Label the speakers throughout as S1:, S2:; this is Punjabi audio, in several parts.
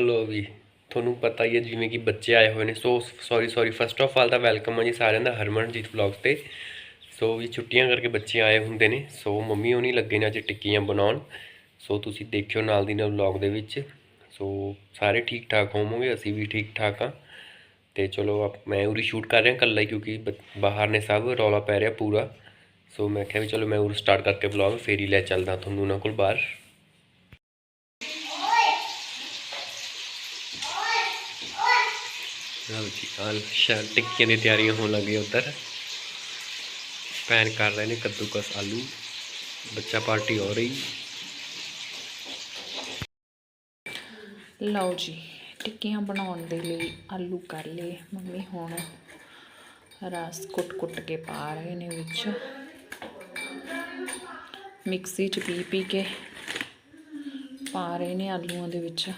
S1: ਲੋ ਵੀ, ਤੁਹਾਨੂੰ ਪਤਾ ਹੀ ਹੈ ਜਿਵੇਂ ਕਿ ਬੱਚੇ ਆਏ ਹੋਏ ਨੇ। So sorry sorry first of all the welcome ਹੈ ਜੀ ਸਾਰਿਆਂ ਦਾ ਹਰਮਨਜੀਤ ਵਲੌਗਸ ਤੇ। ਸੋ ਵੀ ਛੁੱਟੀਆਂ ਕਰਕੇ ਬੱਚੇ ਆਏ ਹੁੰਦੇ ਨੇ। ਸੋ ਮੰਮੀ ਹੋਣੀ ਲੱਗੇ ਨੇ ਅੱਜ ਟਿੱਕੀਆਂ ਬਣਾਉਣ। ਸੋ ਤੁਸੀਂ ਦੇਖਿਓ ਨਾਲ ਦੀ ਨਾਲ ਵਲੌਗ ਦੇ ਵਿੱਚ। ਸੋ ਸਾਰੇ ਠੀਕ ਠਾਕ ਹੋਵੋਗੇ? ਅਸੀਂ ਵੀ ਠੀਕ ਠਾਕ ਆ। ਤੇ ਚਲੋ, ਆਪ- ਮੈਂ ਉਰੀ ਸ਼ੂਟ ਕਰ ਰਿਹਾ ਇਕੱਲਾ ਹੀ ਕਿਉਂਕਿ ਬ- ਬਾਹਰ ਨੇ ਸਭ, ਰੌਲਾ ਪੈ ਰਿਹਾ ਪੂਰਾ। ਸੋ ਮੈਂ ਕਿਹਾ ਵੀ ਚਲੋ ਮੈਂ ਉਰ ਸਟਾਰਟ ਕਰਕੇ ਵਲੌਗ ਫੇਰ ਹੀ ਲੈ ਚੱਲਦਾ ਤੁਹਾਨੂੰ ਉਹਨਾਂ ਕੋਲ ਬਾਹਰ। ਲਓ ਜੀ ਕੱਲ ਸ਼ਾਇਦ ਟਿੱਕੀਆਂ ਦੀ ਤਿਆਰੀਆਂ ਹੋਣ ਲੱਗੀਆਂ ਉੱਧਰ। ਪੈਨ ਕਰ ਰਹੇ ਨੇ ਕੱਦੂਕਸ ਆਲੂ। ਬੱਚਾ ਪਾਰਟੀ ਹੋ ਰਹੀ।
S2: ਲਓ ਜੀ, ਟਿੱਕੀਆਂ ਬਣਾਉਣ ਦੇ ਲਈ ਆਲੂ ਕਰ ਲਏ। ਮੰਮੀ ਹੁਣ ਰਸ ਕੁੱਟ-ਕੁੱਟ ਕੇ ਪਾ ਰਹੇ ਨੇ ਵਿੱਚ। ਮਿਕਸੀ 'ਚ ਪੀ ਪੀ ਕੇ ਪਾ ਰਹੇ ਨੇ ਆਲੂਆਂ ਦੇ ਵਿੱਚ।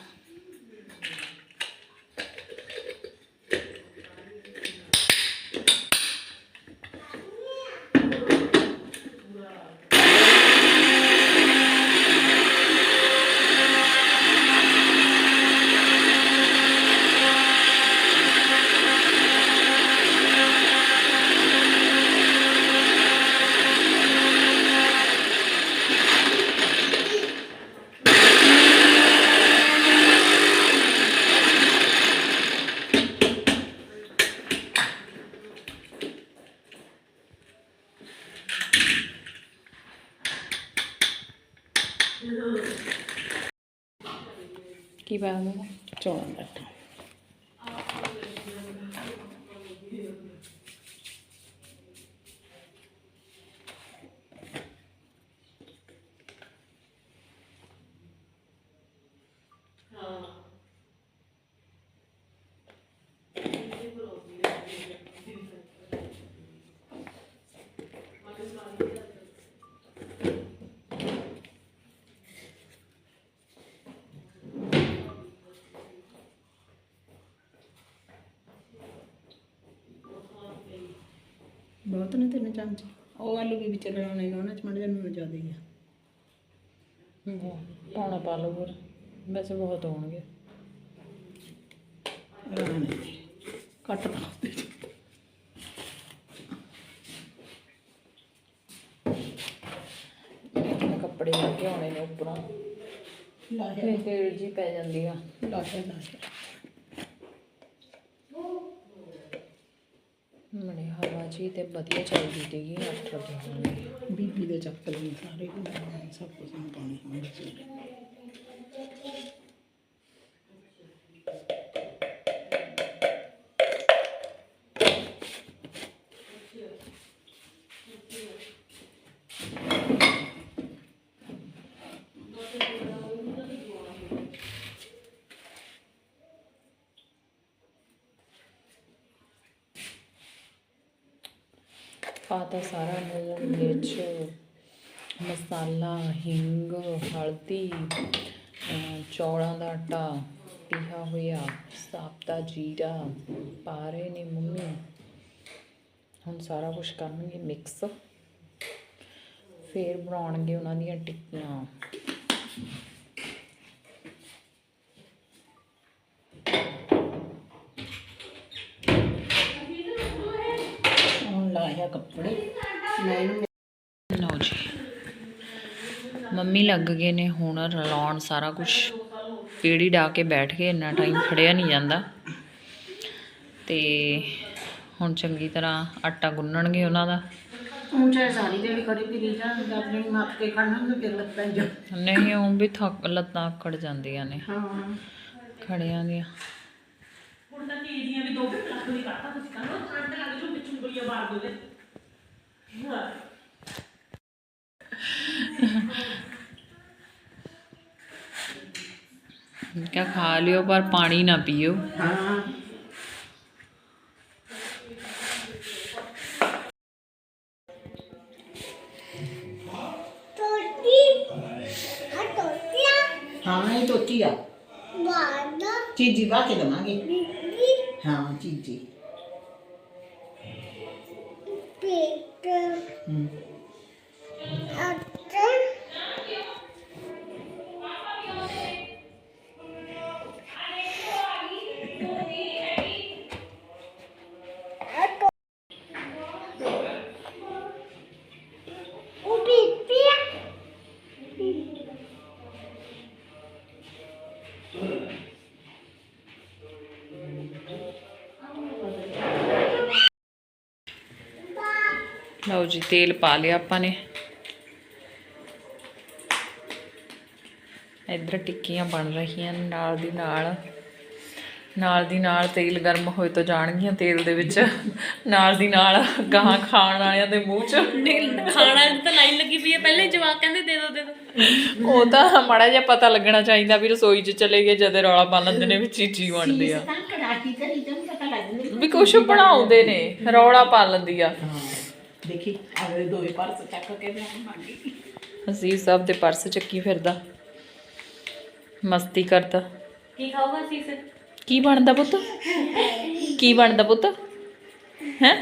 S2: ਕੀ ਪਾਇਆ ਮੈਂ
S3: ਚੌਲਾਂ। ਦਾ ਬਹੁਤ ਨੇ ਤਿੰਨ ਚਮਚ ਉਹ ਆਲੂ ਵੀ ਵਿੱਚ ਲਾਉਣੇ ਨੇ ਉਹਨਾਂ ਚ ਮੜ ਜਾਣ ਜ਼ਿਆਦਾ ਹੀ ਆ।
S2: ਪਾਉਣਾ ਪਾ ਲਓ ਫਿਰ ਵੈਸੇ ਬਹੁਤ ਹੋਣਗੇ।
S3: ਰਾਣੇ ਕੱਟ ਪਾ ਦੇ
S2: ਕੱਪੜੇ ਲਾ ਕੇ ਆਉਣੇ ਨੇ ਉੱਪਰੋਂ। ਫਿਰ ਤੇਲ ਜੀ ਪੈ ਜਾਂਦੀ ਆ।
S3: ਲਾਹਿਆ ਲਾਹਿਆ
S2: ਤੇ ਵਧੀਆ ਚੱਲਦੀ ਸੀਗੀ ਅੱਠ
S3: ਬੀਬੀ ਦੇ ਚੱਕਰ ਵੀ ਸਾਰੇ ਸਭ ਕੁਝ ਪਾਣੀ ਹੁੰਦਾ ਪਾ
S2: ਪਾਤਾ ਸਾਰਾ ਲੂਣ ਮਿਰਚ ਮਸਾਲਾ, ਹਿੰਗ, ਹਲਦੀ ਚੌਲਾਂ ਦਾ ਆਟਾ ਪਿਹਾ ਹੋਇਆ, ਸਾਬਤਾ, ਜੀਰਾ ਪਾ ਰਹੇ ਨੇ ਮੰਮੀ। ਹੁਣ ਸਾਰਾ ਕੁਝ ਕਰਨਗੇ ਮਿਕਸ ਫੇਰ ਬਣਾਉਣਗੇ ਉਹਨਾਂ ਦੀਆਂ ਟਿੱਕੀਆਂ।
S3: ਹੁਣ ਲਾਹਿਆ ਕੱਪੜੇ। ਮੈਂ ਇਹਨੂੰ
S2: ਲਓ ਜੀ। ਮੰਮੀ ਲੱਗ ਗਏ ਨੇ ਹੁਣ ਰਲਾਉਣ ਸਾਰਾ ਕੁਝ ਪੀੜੀ ਡਾ ਕੇ ਬੈਠ ਗਏ ਇੰਨਾ ਟਾਈਮ ਖੜਿਆ ਨਹੀਂ ਜਾਂਦਾ। ਤੇ ਹੁਣ ਚੰਗੀ ਤਰ੍ਹਾਂ ਆਟਾ ਗੁੰਨਣਗੇ ਉਹਨਾਂ ਦਾ।
S3: ਹੁਣ ਚਾਹੇ ਸਾਰੀ ਜਿਹੜੀ ਖੜੀ ਫਿਰੀ ਜਾਂ ਆਪਣੀ ਮੱਤ ਕੇ ਖੜਨਾ ਤੇ ਫਿਰ ਲੱਤਾਂ ਜੋ
S2: ਨਹੀਂ ਉਹ ਵੀ ਥੱਕ ਲੱਤਾਂ ਆਕੜ ਜਾਂਦੀਆਂ ਨੇ।
S3: ਹਾਂ।
S2: ਖੜਿਆਂ ਦੀਆਂ ਕਿਆ ਖਾ ਲਿਓ ਪਰ ਪਾਣੀ ਨਾ ਪੀਓ
S3: ਹਾਂ ਹਾਂ ਇਹ ਤੋਤੀ ਆ ਚੀਜੀ ਪਾ ਕੇ ਦਵਾਂਗੇ ਹਾਂ ਚੀਜੀ ਹੂੰ
S2: ਲਓ ਜੀ ਤੇਲ ਪਾ ਲਿਆ ਆਪਾਂ ਨੇ। ਇੱਧਰ ਟਿੱਕੀਆਂ ਬਣ ਰਹੀਆਂ ਨੇ ਨਾਲ ਦੀ ਨਾਲ। ਨਾਲ ਦੀ ਨਾਲ ਤੇਲ ਗਰਮ ਹੋਏ ਤੋਂ ਜਾਣਗੀਆਂ ਤੇਲ ਦੇ ਵਿੱਚ। ਨਾਲ ਦੀ ਨਾਲ ਗਾਹਾਂ ਖਾਣ ਵਾਲਿਆਂ ਦੇ ਮੂੰਹ 'ਚ।
S4: ਖਾਣਾ ਤਾਂ ਲਾਈਨ ਲੱਗੀ ਪਈ ਹੈ ਪਹਿਲੇ ਜਵਾਕ ਕਹਿੰਦੇ ਦੇ ਦੋ ਦੇ ਦੋ।
S2: ਉਹ ਤਾਂ ਮਾੜਾ ਜਿਹਾ ਪਤਾ ਲੱਗਣਾ ਚਾਹੀਦਾ ਵੀ ਰਸੋਈ 'ਚ ਚਲੇ ਗਏ ਜਦੇ ਰੌਲਾ ਪਾ ਲੈਂਦੇ ਨੇ ਵੀ ਚੀਚੀ ਬਣਦੀ ਆ। ਵੀ ਕੁਛ ਬਣਾਉਂਦੇ ਨੇ ਰੌਲਾ ਪਾ ਲੈਂਦੀ ਆ।
S3: ਦੇਖੀ ਆਵੇ ਦੋਏ ਪਰਸ ਚੱਕ ਕੇ ਮੈਂ ਮੰਗੀ।
S2: ਅਸੀਂ ਸਭ ਦੇ ਪਰਸ ਚੱਕੀ ਫਿਰਦਾ। ਮਸਤੀ ਕਰਦਾ।
S4: ਕੀ ਖਾਊਗਾ ਸੀਸੇ
S2: ਕੀ ਬਣਦਾ ਪੁੱਤ? ਕੀ ਬਣਦਾ ਪੁੱਤ? ਹੈ?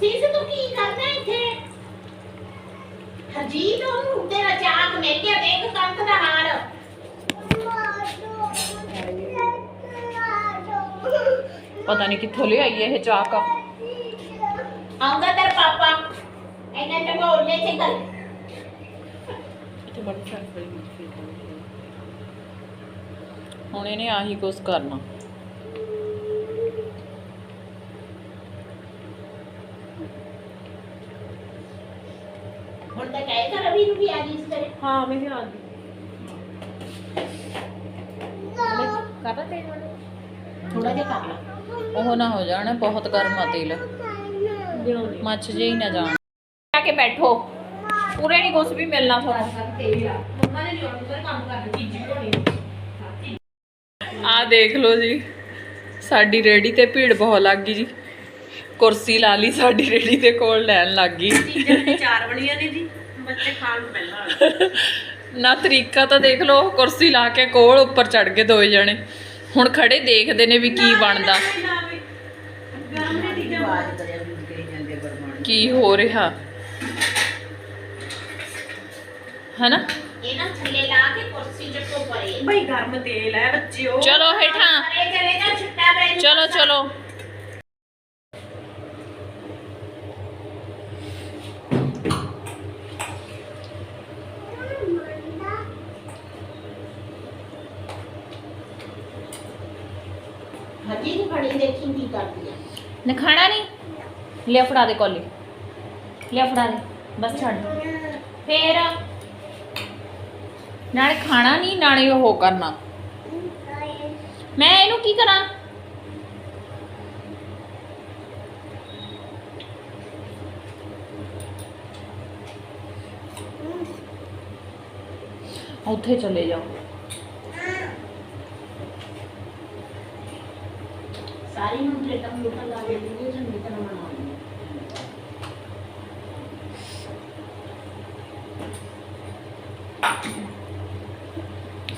S3: ਸੀਸ ਤੂੰ ਕੀ ਕਰਦਾ ਹਰਜੀਤ ਉਹਨੂੰ ਤੇਰਾ ਚਾਕ ਮਿਲ ਗਿਆ ਦੇਖ ਕੰਤ ਦਾ ਹਾਰ
S2: ਪਤਾ ਨਹੀਂ ਕਿੱਥੋਂ ਲਿਆਈ ਇਹ ਚਾਕ
S3: ਆਉਂਦਾ ਤੇਰਾ ਪਾਪਾ ਇਹਨਾਂ ਟੰਗੋਲੇ ਤੇ ਗੱਲ
S2: ਹੁਣ ਇਹਨੇ ਆਹੀ ਕੁਛ ਕਰਨਾ
S3: ਹੁਣ ਤਾਂ ਕਹਿ ਥੋੜਾ ਜਿਹਾ ਕਰ ਲਾ।
S2: ਉਹ ਨਾ ਹੋ ਜਾਣਾ ਬਹੁਤ ਗਰਮ ਆ ਤੇਲ। ਮੱਚ ਜੇ ਹੀ ਨਾ ਜਾਣ। ਆ ਕੇ ਬੈਠੋ। ਪੂਰੇ ਨਹੀਂ ਕੁਛ ਵੀ ਮਿਲਣਾ ਤੁਹਾਨੂੰ। ਆ ਦੇਖ ਲਓ ਜੀ। ਸਾਡੀ ਰੇੜੀ ਤੇ ਭੀੜ ਬਹੁਤ ਲੱਗ ਗਈ ਜੀ। ਕੁਰਸੀ ਲਾ ਲਈ ਸਾਡੀ ਰੇੜੀ ਦੇ ਕੋਲ ਲੈਣ ਲੱਗ ਗਈ।
S4: ਚੀਜ਼ਾਂ ਨੇ ਚਾਰ ਬਣੀਆਂ ਨੇ ਜੀ। ਬੱਚੇ ਖਾਣ ਨੂੰ ਪਹਿਲਾਂ
S2: ਨਾ ਤਰੀਕਾ ਤਾਂ ਦੇਖ ਲਓ ਕੁਰਸੀ ਲਾ ਕੇ ਕੋਲ ਉੱਪਰ ਚੜ ਗਏ ਦੋਏ ਜਣੇ। ਹੁਣ ਖੜੇ ਦੇਖਦੇ ਨੇ ਵੀ ਕੀ ਬਣਦਾ।
S4: ਗਰਮ ਨੇ ਚੀਜ਼ਾਂ
S3: ਆਵਾਜ਼ ਕਰਿਆ ਵੀ ਕਹੀ ਜਾਂਦੇ ਬਰਮਾਨ
S2: ਕੀ ਹੋ ਰਿਹਾ? ਹਨਾ?
S3: ਇਹਨਾਂ ਥੱਲੇ ਲਾ ਕੇ ਕੁਰਸੀ ਚੱਕੋ ਪਰੇ
S4: ਬਈ ਗਰਮ ਤੇਲ ਹੈ ਬੱਚਿਓ।
S2: ਚਲੋ ਹੇਠਾਂ।
S3: ਪਰੇ ਚਲੇ ਜਾ ਛੁੱਟਾ ਪੈ
S2: ਚਲੋ ਚਲੋ।
S3: ਹਜੀ ਨੂੰ ਖੜੀ ਦੇਖੀ ਕੀ ਕਰਦੀ ਆ।
S2: ਨੇ ਖਾਣਾ ਨਹੀਂ? ਲਿਆ ਫੜਾ ਦੇ ਕੋਲੀ। ਲਿਆ ਫੜਾ ਦੇ, ਬਸ ਛੱਡ। ਫੇਰ? ਨਾਲੇ ਖਾਣਾ ਨਹੀਂ, ਨਾਲੇ ਉਹ ਕਰਨਾ। ਮੈਂ ਇਹਨੂੰ ਕੀ ਕਰਾਂ? ਉੱਥੇ ਚਲੇ ਜਾਓ।
S3: ਸਾਰੀ ਨੂੰ ਪਲੇਟਾਂ ਪਲੂਟਾਂ ਲਾ ਕੇ ਦਿੰਦੀ ਚੰਗੀ ਤਰ੍ਹਾਂ ਬਣਾਉਂਦੀ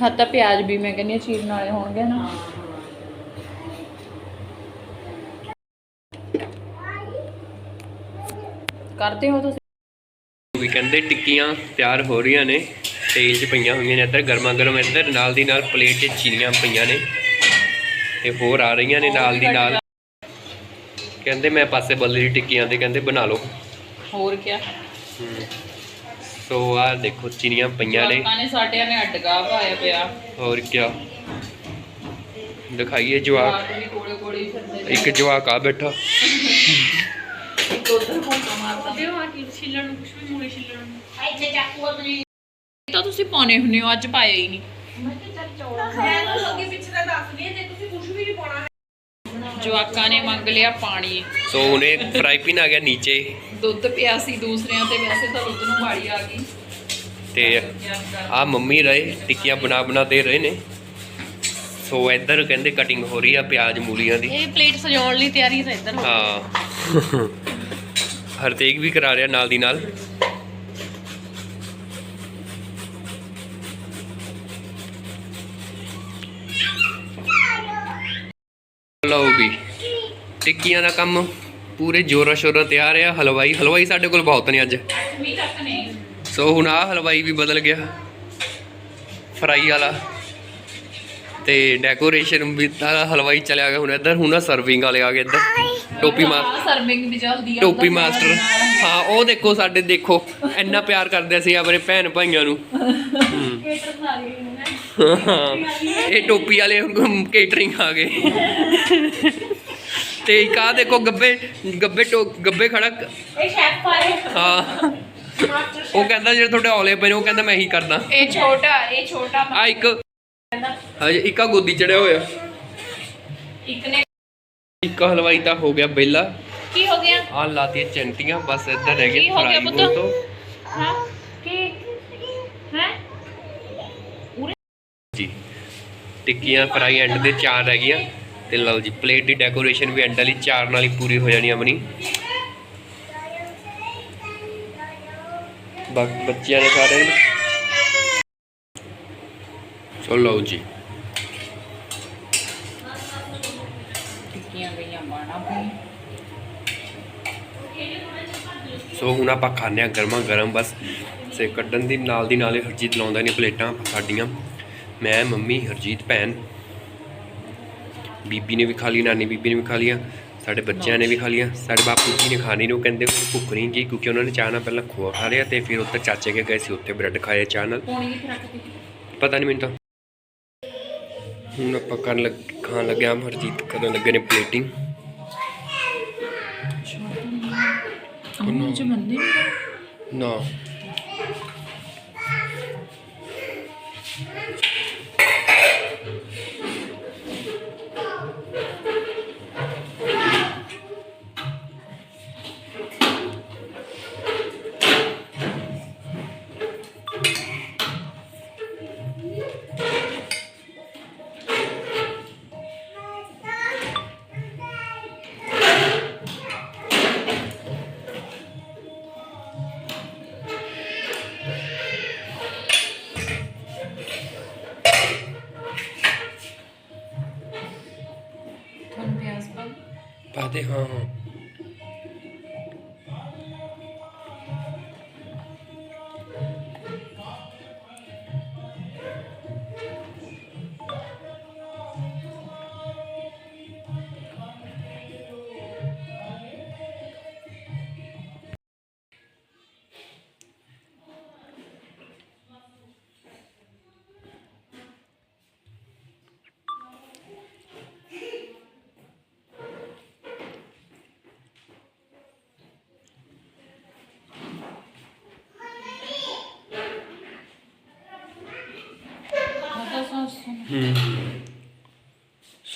S2: ਹਾਂ ਤਾਂ ਪਿਆਜ਼ ਵੀ ਮੈਂ ਕਹਿੰਦੀ ਚੀਰਨ ਵਾਲੇ ਹੋਣਗੇ ਨਾ। ਕਰਦੇ ਹੋ ਤੁਸੀਂ?
S1: ਵੀ ਕਹਿੰਦੇ ਟਿੱਕੀਆਂ ਤਿਆਰ ਹੋ ਰਹੀਆਂ ਨੇ ਤੇਲ 'ਚ ਪਈਆਂ ਹੋਈਆਂ ਨੇ ਇੱਧਰ ਗਰਮਾ ਗਰਮ ਇੱਧਰ ਨਾਲ ਦੀ ਨਾਲ ਪਲੇਟ 'ਚ ਚੀਨੀਆਂ ਪਈਆਂ ਨੇ। ਤੇ ਹੋਰ ਆ ਰਹੀਆਂ ਨੇ ਨਾਲ ਦੀ ਨਾਲ। ਕਹਿੰਦੇ ਮੈਂ ਪਾਸੇ ਬੱਲੀ ਟਿੱਕੀਆਂ ਦੇ ਕਹਿੰਦੇ ਬਣਾ ਲਓ।
S2: ਹੋਰ ਕੀ।
S1: ਸੋ ਆ ਦੇਖੋ ਚੀਨੀਆਂ ਪਈਆਂ ਨੇ।
S2: ਨੇ ਸਾਡਿਆਂ ਨੇ ਅਡਗਾ ਪਾਇਆ ਪਿਆ।
S1: ਹੋਰ ਕੀ ਦਿਖਾਈਏ ਜਵਾਕ। ਇੱਕ ਜਵਾਕ ਆ ਬੈਠਾ।
S2: ਇੱਕ ਉਧਰ ਭੌਂਕਾ ਮਾਰਦਾ।
S4: ਦਿਓ ਆ ਕੀ ਛਿੱਲਣ ਨੂੰ ਕੁਛ ਵੀ ਮੂਲੀ ਛਿੱਲਣ ਨੂੰ।
S3: ਇੱਥੇ ਚਾਕੂ ਆਪਣੀ
S2: ਇਹ ਤਾਂ ਤੁਸੀਂ ਪਾਉਣੇ ਹੁੰਨੇ ਹੋ ਅੱਜ ਪਾਇਆ ਹੀ ਨਹੀਂ।
S3: ਮੈਂ ਕਿਹਾ ਚੱਲ ਚੌੜਾ
S4: ਮੈਂ ਤਾਂ ਲੋਕੀ ਪਿੱਛੇ ਦਾ ਦੱਸਦੀ ਹਾਂ ਜੇ ਤੁਸੀਂ ਕੁਛ ਵੀ ਨਹੀਂ ਪਾਉਣਾ
S2: ਜਵਾਕਾਂ ਨੇ ਮੰਗ ਲਿਆ ਪਾਣੀ।
S1: ਸੋ ਉਹਨੇ ਫਰਾਈ ਪੈਨ ਆ ਗਿਆ ਨੀਚੇ।
S2: ਦੁੱਧ ਪਿਆ ਸੀ ਦੂਸਰਿਆਂ ਤੇ ਵੈਸੇ ਤਾਂ ਦੁੱਧ ਨੂੰ ਮਾੜੀ ਆ ਗਈ।
S1: ਤੇ ਆ ਮੰਮੀ ਰਹੇ ਟਿੱਕੀਆਂ ਬਣਾ ਬਣਾ ਦੇ ਰਹੇ ਨੇ। ਸੋ ਇੱਧਰ ਕਹਿੰਦੇ ਕਟਿੰਗ ਹੋ ਰਹੀ ਆ ਪਿਆਜ਼ ਮੂਲੀਆਂ ਦੀ।
S4: ਇਹ ਪਲੇਟ ਸਜਾਉਣ ਲਈ ਤਿਆਰੀ ਤਾਂ ਇੱਧਰ। ਹੋ।
S1: ਹਾਂ ਹਰਤੇਗ ਵੀ ਕਰਾ ਰਿਹਾ ਨਾਲ ਦੀ ਨਾਲ। ਲਓ ਵੀ ਟਿੱਕੀਆਂ ਦਾ ਕੰਮ ਪੂਰੇ ਜੋਰਾਂ ਸ਼ੋਰਾਂ ਤੇ ਆ ਰਿਹਾ। ਹਲਵਾਈ ਹਲਵਾਈ ਸਾਡੇ ਕੋਲ ਬਹੁਤ ਨੇ ਅੱਜ। ਸੋ ਹੁਣ ਆ ਹਲਵਾਈ ਵੀ ਬਦਲ ਗਿਆ। ਫਰਾਈ ਵਾਲਾ। ਤੇ ਡੈਕੋਰੇਸ਼ਨ ਵੀ ਹਲਵਾਈ ਚਲਿਆ ਗਿਆ ਹੁਣ ਇੱਧਰ। ਹੁਣ ਸਰਵਿੰਗ ਵਾਲੇ ਆ ਗਏ ਇੱਧਰ। ਟੋਪੀ ਮਾਸਟਰ
S2: ਸਰਵਿੰਗ ਵੀ ਜਲਦੀ
S1: ਟੋਪੀ ਮਾਸਟਰ ਹਾਂ ਉਹ ਦੇਖੋ ਸਾਡੇ ਦੇਖੋ ਇੰਨਾ ਪਿਆਰ ਕਰਦੇ ਅਸੀਂ ਆਪਣੇ ਭੈਣ ਭਾਈਆਂ ਨੂੰ ਇਹ ਟੋਪੀ ਵਾਲੇ ਕੇਟਰਿੰਗ ਆ ਗਏ ਤੇ ਇੱਕ ਦੇਖੋ ਗੱਬੇ ਗੱਬੇ ਟੋ ਗੱਬੇ ਖੜਾ
S4: ਇਹ ਸ਼ੈਫ ਵਾਲੇ
S1: ਹਾਂ ਉਹ ਕਹਿੰਦਾ ਜਿਹੜੇ ਤੁਹਾਡੇ ਔਲੇ ਪਏ ਨੇ ਉਹ ਕਹਿੰਦਾ ਮੈਂ ਹੀ ਕਰਦਾ
S2: ਇਹ ਛੋਟਾ ਇਹ ਛੋਟਾ
S1: ਆ ਇੱਕ ਹਜੇ ਇੱਕ ਆ ਗੋਦੀ ਚੜਿਆ ਹੋਇਆ
S2: ਇੱਕ ਨੇ
S1: ਇੱਕ ਹਲਵਾਈ ਤਾਂ ਹੋ ਗਿਆ ਬੇਲਾ।
S2: ਕੀ ਹੋ ਗਿਆ?
S1: ਆ ਲਾਤੀ ਚੰਟੀਆਂ ਬਸ ਇੱਧਰ ਰਹਿ ਗਏ
S2: ਕੀ ਹੋ ਗਿਆ ਪੁੱਤ? ਹਾਂ ਕੀ? ਹੈ?
S1: ਜੀ ਟਿੱਕੀਆਂ ਫਰਾਈ ਐਂਡ ਦੇ ਚਾਰ ਰਹਿ ਗਈਆਂ। ਤੇ ਲਓ ਜੀ ਪਲੇਟ ਦੀ ਡੈਕੋਰੇਸ਼ਨ ਵੀ ਐਂਡ ਵਾਲੀ ਚਾਰ ਨਾਲ ਹੀ ਪੂਰੀ ਹੋ ਜਾਣੀ ਆਪਣੀ। ਬਾਕੀ ਬੱਚਿਆਂ ਨੇ ਸਾਰੇ ਨੇ ਸੋ ਲਓ ਜੀ
S2: ਟਿੱਕੀਆਂ ਗਈਆਂ ਬਾਣਾ ਪਈ
S1: ਸੋ ਹੁਣ ਆਪਾਂ ਖਾਂਦੇ ਹਾਂ ਗਰਮਾ ਗਰਮ ਬਸ। ਸੇ ਕੱਢਣ ਦੀ ਨਾਲ ਦੀ ਨਾਲੇ ਹਰਜੀਤ ਲਾਉਂਦਾ ਨੇ ਪਲੇਟਾਂ ਸਾਡੀਆਂ। ਮੈਂ ਮੰਮੀ ਹਰਜੀਤ ਭੈਣ। ਬੀਬੀ ਨੇ ਵੀ ਖਾ ਲਈ ਨਾਨੀ ਬੀਬੀ ਨੇ ਵੀ ਖਾ ਲਿਆ ਸਾਡੇ ਬੱਚਿਆਂ ਨੇ ਵੀ ਖਾ ਲਿਆ ਸਾਡੇ ਬਾਪੂ ਜੀ ਨੇ ਖਾਣੀ ਨੂੰ ਕਹਿੰਦੇ ਮੈਨੂੰ ਭੁੱਖ ਨਹੀਂ ਗਈ ਕਿਉਂਕਿ ਉਹਨਾਂ ਨੇ ਚਾਹ ਨਾਲ ਪਹਿਲਾਂ ਖੋਆ ਖਾ ਲਿਆ ਤੇ ਫਿਰ ਉੱਥੇ ਚਾਚੇ ਕੇ ਗਏ ਸੀ ਉੱਥੇ ਬ੍ਰੈਡ ਖਾਇਆ ਚਾਹ ਨਾਲ। ਪਤਾ ਨਹੀਂ ਮੈਨੂੰ ਤਾਂ। ਹੁਣ ਆਪਾਂ ਕਰਨ ਲੱਗ ਖਾਣ ਲੱਗਿਆ ਹਰਜੀਤ ਕਰਨ ਲੱਗੇ ਨੇ ਪਲੇਟਿੰਗ
S2: ਉਹਨੂੰ ਚ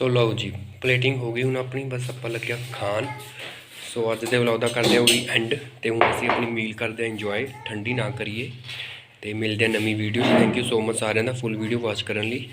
S1: ਸੋ ਲਓ ਜੀ ਪਲੇਟਿੰਗ ਹੋ ਗਈ ਹੁਣ ਆਪਣੀ, ਬਸ ਆਪਾਂ ਲੱਗਿਆ ਖਾਣ। ਸੋ ਅੱਜ ਦੇ ਵਲੌਗ ਦਾ ਕਰਦੇ ਹਾਂ ਵੀ ਐਂਡ ਤੇ ਹੁਣ ਅਸੀਂ ਆਪਣੀ ਮੀਲ ਕਰਦੇ ਹਾਂ ਇੰਜੋਏ ਠੰਡੀ ਨਾ ਕਰੀਏ। ਤੇ ਮਿਲਦੇ ਹਾਂ ਨਵੀਂ video thank you so much ਸਾਰਿਆਂ ਦਾ ਫੁੱਲ ਵੀਡੀਓ ਵਾਚ ਕਰਨ ਲਈ।